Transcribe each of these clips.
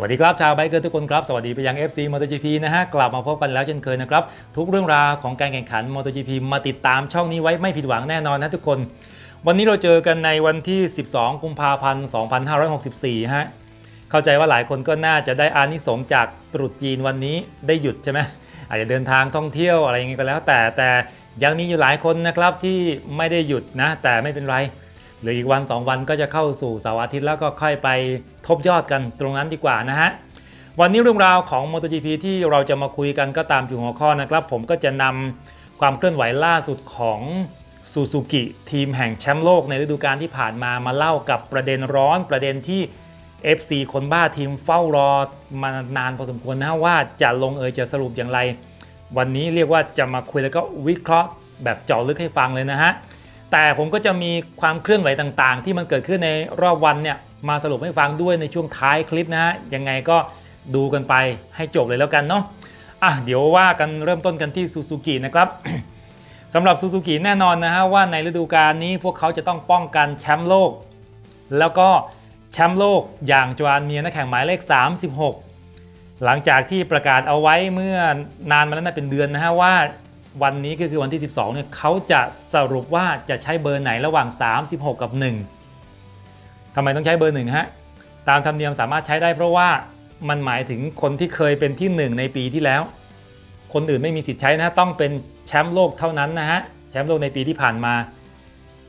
สวัสดีครับชาวไบเกอร์ทุกคนครับ สวัสดีไปยัง FC MotoGP นะฮะ กลับมาพบกันแล้วเช่นเคยนะครับ ทุกเรื่องราวของการแข่งขัน MotoGP มาติดตามช่องนี้ไว้ไม่ผิดหวังแน่นอนนะทุกคน วันนี้เราเจอกันในวันที่ 12 กุมภาพันธ์ 2564 ฮะ เข้าใจว่าหลายคนก็น่าจะได้อานิสงจากตรุษจีนวันนี้ได้หยุดใช่ไหมอาจจะเดินทางท่องเที่ยวอะไรอย่างงี้ก็แล้วแต่แต่ยังมีอยู่หลายคนนะครับที่ไม่ได้หยุดนะ แต่ไม่เป็นไร หลืออีกวัน 2 วันก็จะเข้าสู่เสาร์อาทิตย์แล้วก็ค่อยไปทบยอดกันตรงนั้นดีกว่านะฮะ วันนี้เรื่องราวของ MotoGP ที่เราจะมาคุยกันก็ตามที่หัวข้อนะครับ ผมก็จะนำความเคลื่อนไหวล่าสุดของซูซูกิทีมแห่งแชมป์โลกในฤดูกาลที่ผ่านมามาเล่ากับประเด็นร้อนประเด็นที่ FC คนบ้าทีมเฝ้ารอมานานพอสมควรนะว่าจะลงเอยจะสรุปอย่างไร วันนี้เรียกว่าจะมาคุยแล้วก็วิเคราะห์แบบเจาะลึกให้ฟังเลยนะฮะ แต่ผมก็จะมีความเคลื่อนไหวต่างๆ ที่มันเกิดขึ้นในรอบวันเนี่ยมาสรุปให้ฟังด้วยในช่วงท้ายคลิปนะฮะยังไงก็ดูกันไปให้จบเลยแล้วกันเนาะอะเดี๋ยวว่ากันเริ่มต้นกันที่ซูซูกินะครับสำหรับซูซูกิแน่นอนนะฮะว่าในฤดูกาลนี้พวกเขาจะต้องป้องกันแชมป์โลก แล้วก็แชมป์โลกอย่างจวานเมียนักแข่งหมายเลข 36 หลังจากที่ประกาศเอาไว้เมื่อนานมาแล้วนะเป็นเดือนนะฮะว่า วันนี้ก็คือวันที่ 12เนี่ยเขาจะสรุปว่าจะใช้เบอร์ไหนระหว่าง 36 กับ 1ทำไมต้องใช้เบอร์1ฮะตามธรรมเนียมสามารถใช้ได้เพราะว่ามันหมายถึงคนที่เคยเป็นที่ 1 ในปีที่แล้ว คนอื่นไม่มีสิทธิ์ใช้นะต้องเป็นแชมป์โลกเท่านั้นนะฮะแชมป์โลกในปีที่ผ่านมา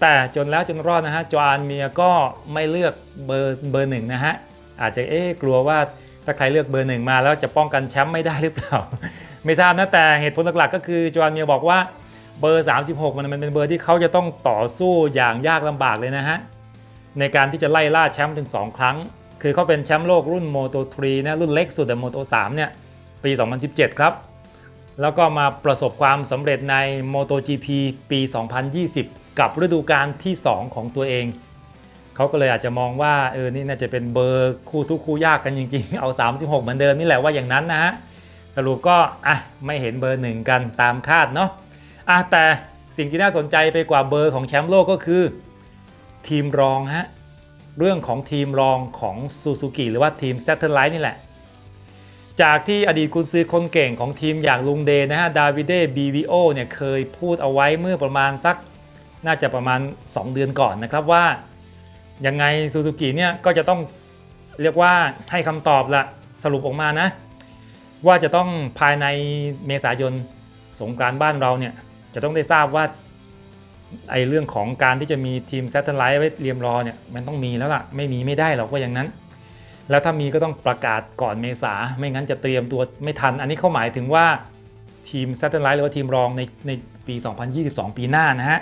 แต่จนแล้วจนรอดนะฮะจอห์นเมียก็ไม่เลือกเบอร์เบอร์หนึ่งนะฮะอาจจะเอ๊ะกลัวว่าถ้าใครเลือกเบอร์หนึ่งมาแล้วจะป้องกันแชมป์ไม่ได้หรือเปล่า ไม่ทราบนะแต่เหตุผลหลักๆ ก็คือจอห์นเมียบอกว่าเบอร์ 36 มันมันเป็นเบอร์ที่เขาจะต้องต่อสู้อย่างยากลำบากเลยนะฮะ ในการที่จะไล่ล่าแชมป์ถึง 2 ครั้ง คือเขาเป็นแชมป์โลกรุ่น Moto 3นะรุ่นเล็กสุดแต่ Moto 3เนี่ยปี 2017 ครับ แล้วก็มาประสบความสำเร็จใน MotoGP ปี 2020 กับฤดูกาลที่ 2 ของตัวเอง เขาก็เลยอาจจะมองว่าเออนี่น่าจะเป็นเบอร์คู่ทุกคู่ยากกันจริงๆ เอา 36 เหมือนเดิมนี่แหละว่าอย่างนั้นนะฮะ รุปก็อะไม่เห็นเบอร์หนึ่งกันตามคาดเนาะอะแต่สิ่งที่น่าสนใจไปกว่าเบอร์ของแชมป์โลกก็คือ ทีมรองฮะเรื่องของทีมรองของซูซูกิหรือว่าทีม s a t e l l i t e นี่แหละ จากที่อดีตกุนซือคนเก่งของทีมอย่างลุงเดย์นะฮะดาวิเดบีวิโอเนี่ยเคยพูดเอาไว้เมื่อประมาณสักน่าจะประมาณ 2 เดือนก่อนนะครับว่า ยังไงซูซูกิเนี่ยก็จะต้องเรียกว่าให้คำตอบละสรุปออกมานะ ว่าจะต้องภายในเมษายนสงการบ้านเราเนี่ยจะต้องได้ทราบว่าไอเรื่องของการที่จะมีทีม s a t e l l i t e ไว้เรียมรอเนี่ยมันต้องมีแล้วล่ะ ไม่มีไม่ได้หรอกว่าอย่างนั้น แล้วถ้ามีก็ต้องประกาศก่อนเมษาไม่งั้นจะเตรียมตัวไม่ทัน อันนี้เขาหมายถึงว่าทีม s a t e l l i t e หรือว่าทีมรองในในปี 2022 ปีหน้านะฮะ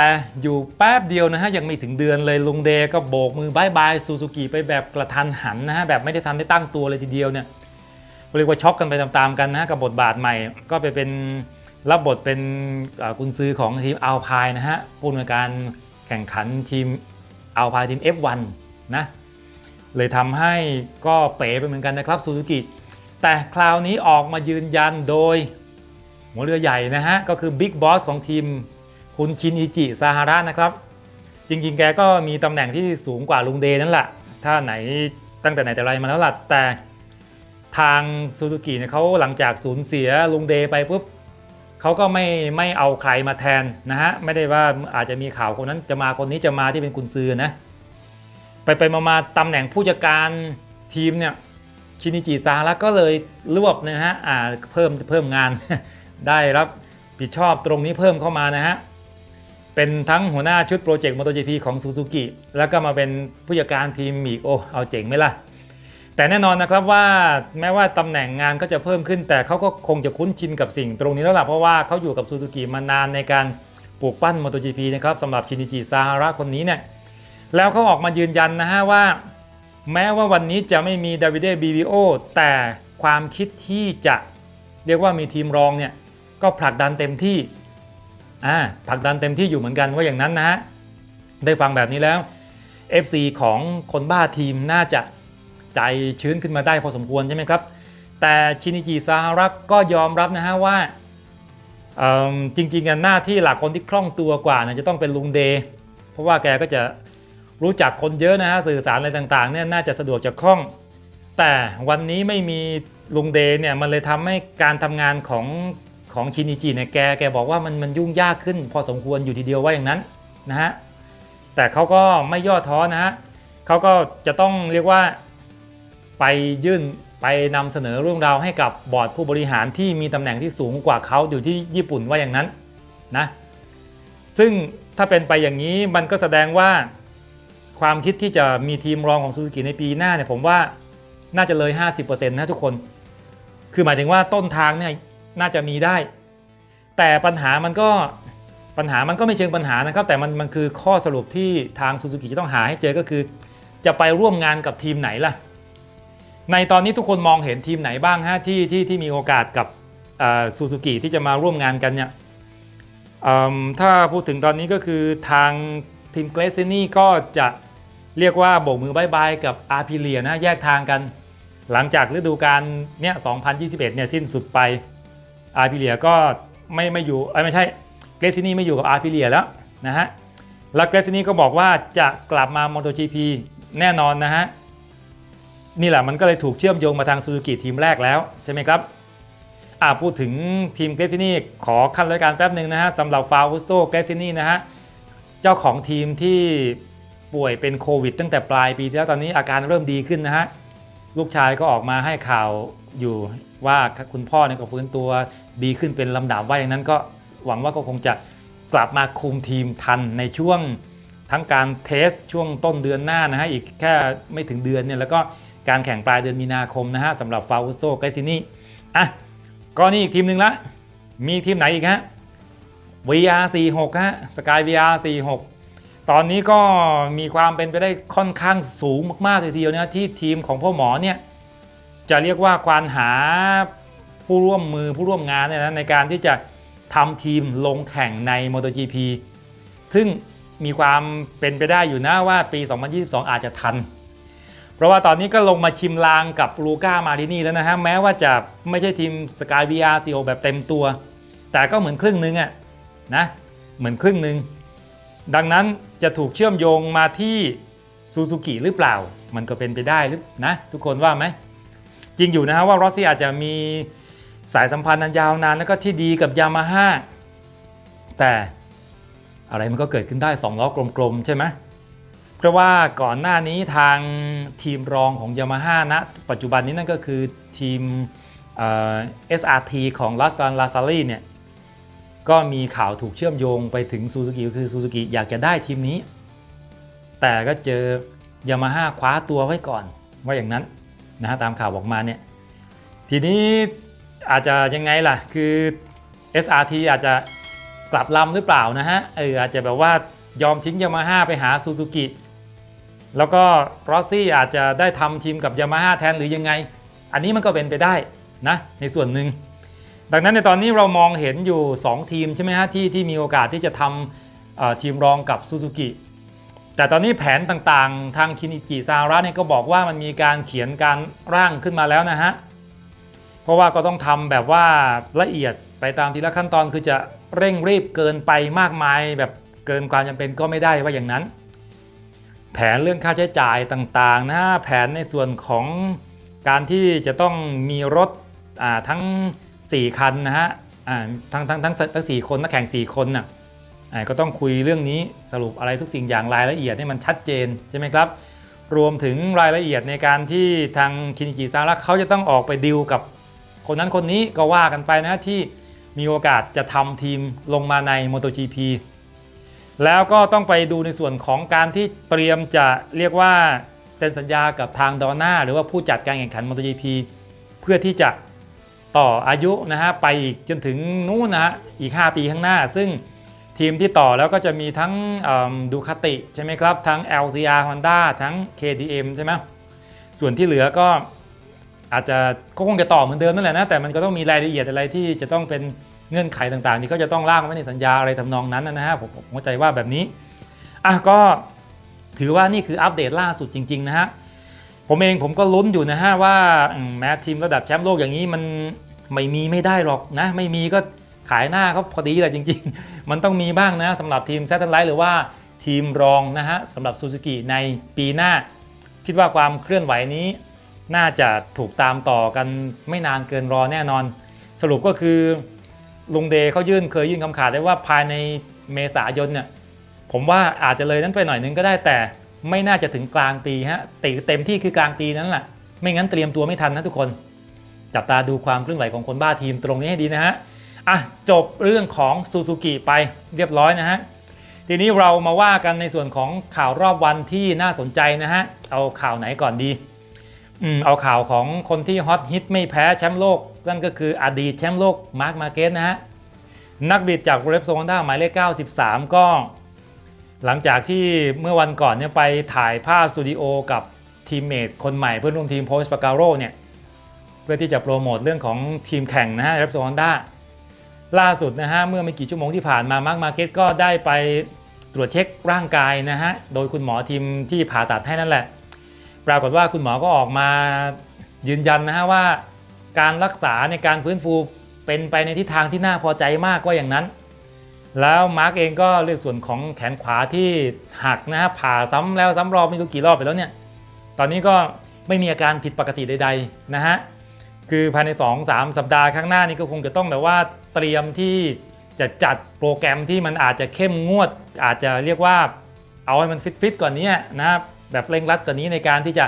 แต่อยู่แป๊บเดียวนะฮะยังไม่ถึงเดือนเลยลุงเดก็โบกมือบายบายซูซูกิไปแบบกระทันหันนะฮะแบบไม่ได้ทันได้ตั้งตัวเลยทีเดียวเนี่ยเรียกว่าช็อกกันไปตามๆกันนะกับบทบาทใหม่ ก็ไปเป็นรับบทเป็นกุนซือของทีมอัลพายนะฮะผู้อำนวยการแข่งขันทีมอัลพายทีม F1 นะเลยทำให้ก็เป๋ไปเหมือนกันนะครับซูซูกิแต่คราวนี้ออกมายืนยันโดยหัวเรือใหญ่นะฮะก็คือบิ๊กบอสของทีม คุณชินอิจิซาฮาระนะครับ จริงๆ แกก็มีตำแหน่งที่สูงกว่าลุงเดนั่นแหละ ถ้าไหนตั้งแต่ไหนแต่ไรมาแล้วล่ะแต่ทางซูซูกิเนี่ยเขาหลังจากสูญเสียลุงเดไปปุ๊บเขาก็ไม่ไม่เอาใครมาแทนนะฮะ ไม่ได้ว่าอาจจะมีข่าวคนนั้นจะมาคนนี้จะมาที่เป็นกุนซือนะ ไปไปมามาตำแหน่งผู้จัดการทีมเนี่ยชินิจิซาฮาระก็เลยรวบนะฮะอ่าเพิ่มเพิ่มงานได้รับผิดชอบตรงนี้เพิ่มเข้ามานะฮะ เป็นทั้งหัวหน้าชุดโปรเจกต์ MotoGP ของซูซูกิแล้วก็มาเป็นผู้จัดการทีมอีกโอ้เอาเจ๋งไหมล่ะ แต่แน่นอนนะครับว่าแม้ว่าตำแหน่งงานก็จะเพิ่มขึ้น แต่เขาก็คงจะคุ้นชินกับสิ่งตรงนี้แล้วล่ะเพราะว่าเขาอยู่กับซูซูกิมานานในการปลูกปั้น MotoGP นะครับสำหรับชินิจิซาฮาระคนนี้เนี่ยแล้วเขาออกมายืนยันนะฮะว่า แม้ว่าวันนี้จะไม่มีดาวิเดบีวิโอแต่ความคิดที่จะเรียกว่ามีทีมรองเนี่ยก็ผลักดันเต็มที่ อ่าผลักดันเต็มที่อยู่เหมือนกันว่าอย่างนั้นนะฮะได้ฟังแบบนี้แล้ว FC ของคนบ้าทีมน่าจะใจชื้นขึ้นมาได้พอสมควรใช่ไหมครับ แต่ชินิจิซาฮาระก็ยอมรับนะฮะว่าจริงๆกันหน้าที่หลักคนที่คล่องตัวกว่านี่ยจะต้องเป็นลุงเดย์เพราะว่าแกก็จะรู้จักคนเยอะนะฮะสื่อสารอะไรต่างๆเนี่ยน่าจะสะดวกจะคล่อง แต่วันนี้ไม่มีลุงเดย์เนี่ยมันเลยทำให้การทำงานของ ของชินิจิเนี่ยแกแกบอกว่ามันมันยุ่งยากขึ้น พอสมควรอยู่ทีเดียวว่าอย่างนั้นนะฮะแต่เขาก็ไม่ย่อท้อนะฮะเขาก็จะต้องเรียกว่าไปยื่นไปนำเสนอเรื่องราวให้กับบอร์ดผู้บริหารที่มีตำแหน่งที่สูงกว่าเขาอยู่ที่ญี่ปุ่นว่าอย่างนั้นนะซึ่งถ้าเป็นไปอย่างนี้มันก็แสดงว่าความคิดที่จะมีทีมรองของซูซูกิในปีหน้าเนี่ยผมว่าน่าจะเลย 50%นะทุกคน คือหมายถึงว่าต้นทางเนี่ย น่าจะมีได้ แต่ปัญหามันก็ปัญหามันก็ไม่เชิงปัญหานะครับ แต่มันมันคือข้อสรุปที่ทางซูซูกิจะต้องหาให้เจอก็คือ จะไปร่วมงานกับทีมไหนล่ะ ในตอนนี้ทุกคนมองเห็นทีมไหนบ้างฮะที่ที่ที่มีโอกาสกับซูซูกิที่จะมาร่วมงานกันเนี่ยถ้าพูดถึงตอนนี้ก็คือทางทีมเกรซินี่ก็จะเรียกว่าโบกมือบายบายกับอาร์พิเลียนะแยกทางกัน หลังจากฤดูกาลเนี่ย2021เนี่ยสิ้นสุดไป อาร์พิเลียก็ไม่ไม่อยู่เอ้ยไม่ใช่เกรซินี่ไม่อยู่กับอาร์พิเลียแล้วนะฮะแล้วเกรซินี่ก็บอกว่าจะกลับมา MotoGP แน่นอนนะฮะนี่แหละมันก็เลยถูกเชื่อมโยงมาทางซูซูกิทีมแรกแล้วใช่ไหมครับอ่าพูดถึงทีมเกรซินี่ขอขั้นรายการแป๊บหนึ่งนะฮะสำหรับฟาวุสโตเกรซินี่นะฮะเจ้าของทีมที่ป่วยเป็นโควิดตั้งแต่ปลายปีที่แล้วตอนนี้อาการเริ่มดีขึ้นนะฮะ ลูกชายก็ออกมาให้ข่าวอยู่ว่าคุณพ่อเนี่ยก็ฟื้นตัวดีขึ้นเป็นลำดับว่าอย่างนั้นก็หวังว่าก็คงจะกลับมาคุมทีมทันในช่วงทั้งการเทสช่วงต้นเดือนหน้านะฮะอีกแค่ไม่ถึงเดือนเนี่ยแล้วก็การแข่งปลายเดือนมีนาคมนะฮะสำหรับฟาอุสโตไกซินี่อะก็นี่อีกทีมหนึ่งละมีทีมไหนอีกฮะ VR46 ฮะ Sky VR46 ตอนนี้ก็มีความเป็นไปได้ค่อนข้างสูงมากๆเลยทีเดียวนะที่ทีมของพ่อหมอเนี่ยจะเรียกว่าควานหาผู้ร่วมมือผู้ร่วมงานเนี่ยนะในการที่จะทำทีมลงแข่งใน MotoGP ซึ่งมีความเป็นไปได้อยู่นะว่าปี 2022 อาจจะทัน เพราะว่าตอนนี้ก็ลงมาชิมลางกับลูก้ามาดินี่แล้วนะฮะ แม้ว่าจะไม่ใช่ทีม Sky VR CO แบบเต็มตัว แต่ก็เหมือนครึ่งนึงอะนะ เหมือนครึ่งนึง ดังนั้น จะถูกเชื่อมโยงมาที่ซูซูกิหรือเปล่า มันก็เป็นไปได้หรือนะทุกคนว่าไหม จริงอยู่นะฮะว่ารอสซี่อาจจะมีสายสัมพันธ์อันยาวนานแล้วก็ที่ดีกับยามาฮ่าแต่อะไรมันก็เกิดขึ้นได้2ล้อกลมๆใช่ไหมเพราะว่าก่อนหน้านี้ทางทีมรองของยามาฮ่าณปัจจุบันนี้นั่นก็คือทีม SRT ของลัสซานลาซารีเนี่ย ก็มีข่าวถูกเชื่อมโยงไปถึงซูซูกิคือซูซูกิอยากจะได้ทีมนี้ แต่ก็เจอยามาฮ่าคว้าตัวไว้ก่อน ว่าอย่างนั้นนะฮะตามข่าวออกมาเนี่ยทีนี้อาจจะยังไงล่ะคือ SRT อาจจะกลับลำหรือเปล่านะฮะเอออาจจะแบบว่ายอมทิ้งยามาฮ่าไปหาซูซูกิแล้วก็รอสซี่อาจจะได้ทำทีมกับยามาฮ่าแทนหรือยังไง อันนี้มันก็เป็นไปได้นะในส่วนหนึ่ง ดังนั้นในตอนนี้เรามองเห็นอยู่ 2 ทีมใช่ไหมฮะที่ที่มีโอกาสที่จะทำทีมรองกับซูซูกิแต่ตอนนี้แผนต่างๆ ทางคินิจิซาระเนี่ยก็บอกว่ามันมีการเขียนการร่างขึ้นมาแล้วนะฮะ เพราะว่าก็ต้องทำแบบว่าละเอียดไปตามทีละขั้นตอนคือจะเร่งรีบเกินไปมากมาย แบบเกินความจำเป็นก็ไม่ได้ว่าอย่างนั้น แผนเรื่องค่าใช้จ่ายต่างๆนะแผนในส่วนของการที่จะต้องมีรถทั้ง 4คันนะฮะทั้งทั้งทั้งทั้งสคนนักแข่ง4คนน่ะก็ต้องคุยเรื่องนี้สรุปอะไรทุกสิ่งอย่างรายละเอียดให้มันชัดเจนใช่ไหมครับ รวมถึงรายละเอียดในการที่ทางคินจิซาระเขาจะต้องออกไปดิวกับ คนนั้นคนนี้ก็ว่ากันไปนะที่มีโอกาสจะทำทีมลงมาใน MotoGP แล้วก็ต้องไปดูในส่วนของการที่เตรียมจะเรียกว่าเซ็นสัญญากับทางดอน่าหรือว่าผู้จัดการแข่งขัน MotoGP เพื่อที่จะ ต่ออายุนะฮะไปอีกจนถึงนู้นนะฮะอีก 5 ปีข้างหน้า ซึ่งทีมที่ต่อแล้วก็จะมีทั้งดูคาติใช่ไหมครับ ทั้ง LCR Honda ทั้ง KTM ใช่ไหมส่วนที่เหลือก็อาจจะก็คงจะต่อเหมือนเดิมนั่นแหละนะแต่มันก็ต้องมีรายละเอียดอะไรที่จะต้องเป็นเงื่อนไขต่างๆ ที่เขาจะต้องร่างไว้ในสัญญาอะไรทำนองนั้นนะฮะผมเข้าใจว่าแบบนี้อะก็ถือว่านี่คืออัปเดตล่าสุดจริงๆนะฮะ ผมเองผมก็ลุ้นอยู่นะฮะว่าแม้ทีมระดับแชมป์โลกอย่างนี้มันไม่มีไม่ได้หรอกนะ ไม่มีก็ขายหน้าเขาพอดีเลยจริง ๆ มันต้องมีบ้างนะสำหรับทีมแซตเทนไลท์หรือว่าทีมรองนะฮะสำหรับซูซูกิในปีหน้า คิดว่าความเคลื่อนไหวนี้ น่าจะถูกตามต่อกันไม่นานเกินรอแน่นอน สรุปก็คือลุงเดย์เขายื่นเคยยื่นคำขาดได้ว่าภายในเมษายนเนี่ยผมว่าอาจจะเลยนั้นไปหน่อยนึงก็ได้แต่ ไม่น่าจะถึงกลางปีฮะตีเต็มที่คือกลางปีนั้นแหละไม่งั้นเตรียมตัวไม่ทันนะทุกคน จับตาดูความเคลื่อนไหวของคนบ้าทีมตรงนี้ให้ดีนะฮะอะจบเรื่องของซูซูกิไปเรียบร้อยนะฮะทีนี้เรามาว่ากันในส่วนของข่าวรอบวันที่น่าสนใจนะฮะเอาข่าวไหนก่อนดีอืมเอาข่าวของคนที่ฮอตฮิตไม่แพ้แชมป์โลก นั่นก็คืออดีตแชมป์โลกมาร์คมาเกสนะฮะนักบิดจากเรปโซนด้าหมายเลข 93 ก็ หลังจากที่เมื่อวันก่อนเนี่ยไปถ่ายภาพสตูดิโอกับทีมเมทคนใหม่เพื่อนร่วมทีมโพสปาการโรเนี่ยเพื่อที่จะโปรโมทเรื่องของทีมแข่งนะฮะเรปโซนด้าล่าสุดนะฮะเมื่อไม่กี่ชั่วโมงที่ผ่านมามาร์คมาเกสก็ได้ไปตรวจเช็คร่างกายนะฮะโดยคุณหมอทีมที่ผ่าตัดให้นั่นแหละ ปรากฏว่าคุณหมอก็ออกมายืนยันนะฮะว่า การรักษาในการฟื้นฟูเป็นไปในทิศทางที่น่าพอใจมากก็อย่างนั้น แล้วมาร์กเองก็เลือกส่วนของแขนขวาที่หักนะผ่าซ้ำแล้วซ้ำรอบไม่รู้กี่รอบไปแล้วเนี่ย ตอนนี้ก็ไม่มีอาการผิดปกติใด ๆ นะฮะ คือภายใน 2-3 สัปดาห์ข้างหน้านี้ก็คงจะต้องแบบว่าเตรียมที่จะจัดโปรแกรมที่มันอาจจะเข้มงวด อาจจะเรียกว่าเอาให้มันฟิตๆก่อนนี้นะครับแบบเร่งรัดกว่านี้ในการที่จะ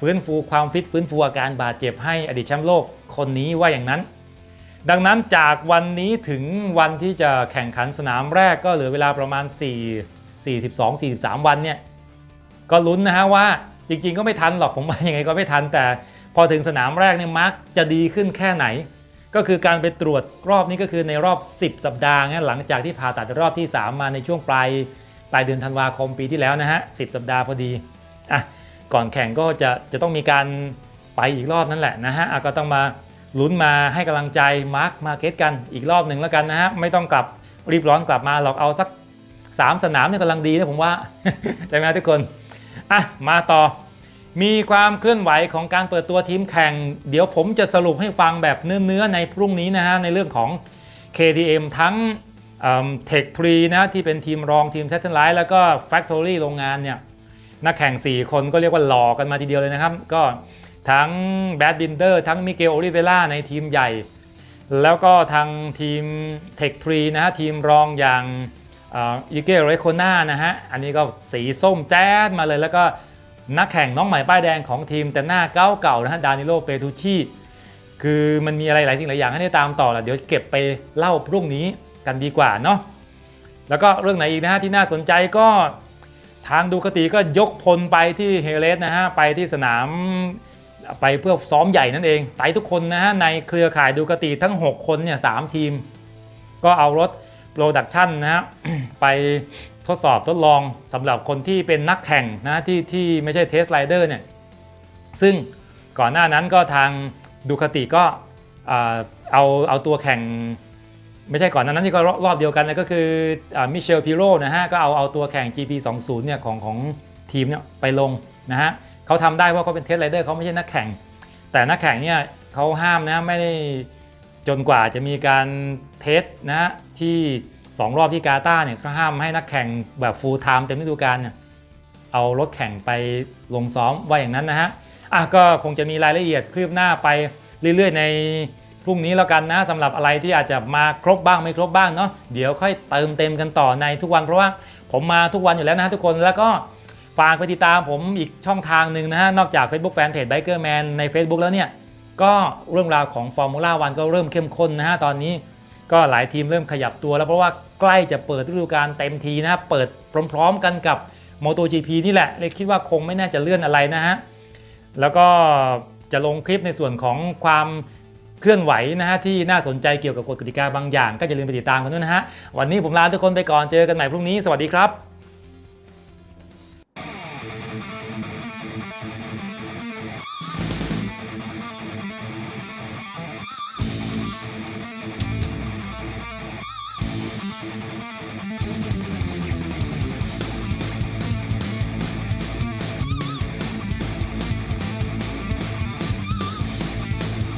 ฟื้นฟูความฟิตฟื้นฟูอาการบาดเจ็บให้อดีตแชมป์โลกคนนี้ว่าอย่างนั้น ดังนั้นจากวันนี้ถึงวันที่จะแข่งขันสนามแรกก็เหลือเวลาประมาณ 4 42 43 วันเนี่ยก็ลุ้นนะฮะว่าจริงๆ ก็ไม่ทันหรอกผมว่ายังไงก็ไม่ทัน แต่พอถึงสนามแรกเนี่ยมาร์กจะดีขึ้นแค่ไหน ก็คือการไปตรวจรอบนี้ก็คือในรอบ 10 สัปดาห์เนี่ยหลังจากที่ผ่าตัดรอบที่ 3 มาในช่วงปลายปลายเดือนธันวาคมปีที่แล้วนะฮะ10 สัปดาห์พอดีอะก่อนแข่งก็จะจะต้องมีการไปอีกรอบนั่นแหละนะฮะก็ต้องมา ลุ้นมาให้กำลังใจมาร์คมาเก็ตกันอีกรอบหนึ่งแล้วกันนะฮะไม่ต้องกลับรีบร้อนกลับมาหรอกเอาสัก 3 สนามเนี่ยกำลังดีนะผมว่าใช่ไหมทุกคนอะมาต่อ มีความเคลื่อนไหวของการเปิดตัวทีมแข่ง เดี๋ยวผมจะสรุปให้ฟังแบบเนื้อๆในพรุ่งนี้นะฮะในเรื่องของ KDM ทั้งเทคทรีนะที่เป็นทีมรองทีม s a t e l l i t e แล้วก็ Factory โรงงานเนี่ยนักแข่ง 4 คนก็เรียกว่าหล่อกันมาทีเดียวเลยนะครับ ก็ ทั้งแบดบินเดอร์ทั้งมิเกลโอลิเวล่าในทีมใหญ่ แล้วก็ทางทีมเทคทรีนะฮะทีมรองอย่างยูเกเรโคนานะฮะ อันนี้ก็สีส้มแจ๊ดมาเลยแล้วก็นักแข่งน้องใหม่ป้ายแดงของทีมแต่หน้าเก้าเก่าๆนะฮะ ดานิโลเปตูชีคือมันมีอะไรหลายสิ่งหลายอย่างให้ได้ตามต่อแหละเดี๋ยวเก็บไปเล่าพรุ่งนี้กันดีกว่าเนาะแล้วก็เรื่องไหนอีกนะฮะที่น่าสนใจก็ทางดูคติก็ยกพลไปที่เฮเลสนะฮะ ไปที่สนาม ไปเพื่อซ้อมใหญ่นั่นเองไปทุกคนนะฮะในเครือข่ายดูคติทั้ง 6 คนเนี่ยสามทีม ก็เอารถโปรดักชันนะฮะไปทดสอบทดลองสำหรับคนที่เป็นนักแข่งนะที่ที่ไม่ใช่เทสไ r เดอร์เนี่ยซึ่งก่อนหน้านั้นก็ทางดูคติก็อ่าเอาเอาตัวแข่ง ไม่ใช่ก่อนหน้านั้นที่ก็รอบรอบเดียวกันนะก็คือมิเชลพิโรนะฮะก็เอาเอาตัวแข่ง GP 20เนี่ยของของทีมเนี่ยไปลงนะฮะ เขาทำได้เพราะเขาเป็นเทสไ r เดอร์เขาไม่ใช่นักแข่ง แต่นักแข่งเนี่ยเขาห้ามนะไม่ได้จนกว่าจะมีการเทสนะฮะที่2รอบที่กาตาร์เนี่ยเขาห้ามให้นักแข่งแบบฟูลไทม์เต็มฤดูกาลเนี่ยเอารถแข่งไปลงซ้อมว่าอย่างนั้นนะฮะอะก็คงจะมีรายละเอียดคลืบหน้าไปเรื่อยๆ ในพรุ่งนี้แล้วกันนะสำหรับอะไรที่อาจจะมาครบบ้างไม่ครบบ้างเนาะเดี๋ยวค่อยเติมเต็มกันต่อในทุกวันเพราะว่าผมมาทุกวันอยู่แล้วนะทุกคนแล้วก็ ฝากไปติดตามผมอีกช่องทางหนึ่งนะฮะ นอกจาก Facebook Fanpage Bikerman ใน Facebook แล้วเนี่ย ก็เรื่องราวของฟอร์มูล่าวันก็เริ่มเข้มข้นนะฮะ ตอนนี้ก็หลายทีมเริ่มขยับตัวแล้วเพราะว่าใกล้จะเปิดฤดูกาลเต็มทีนะเปิดพร้อมๆกันกับ MotoGP นี่แหละ เลยคิดว่าคงไม่น่าจะเลื่อนอะไรนะฮะ แล้วก็จะลงคลิปในส่วนของความเคลื่อนไหวนะฮะที่น่าสนใจเกี่ยวกับกฎกติกาบางอย่าง ก็จะลืมไปติดตามกันด้วยนะฮะวันนี้ผมลาทุกคนไปก่อนเจอกันใหม่พรุ่งนี้สวัสดีครับ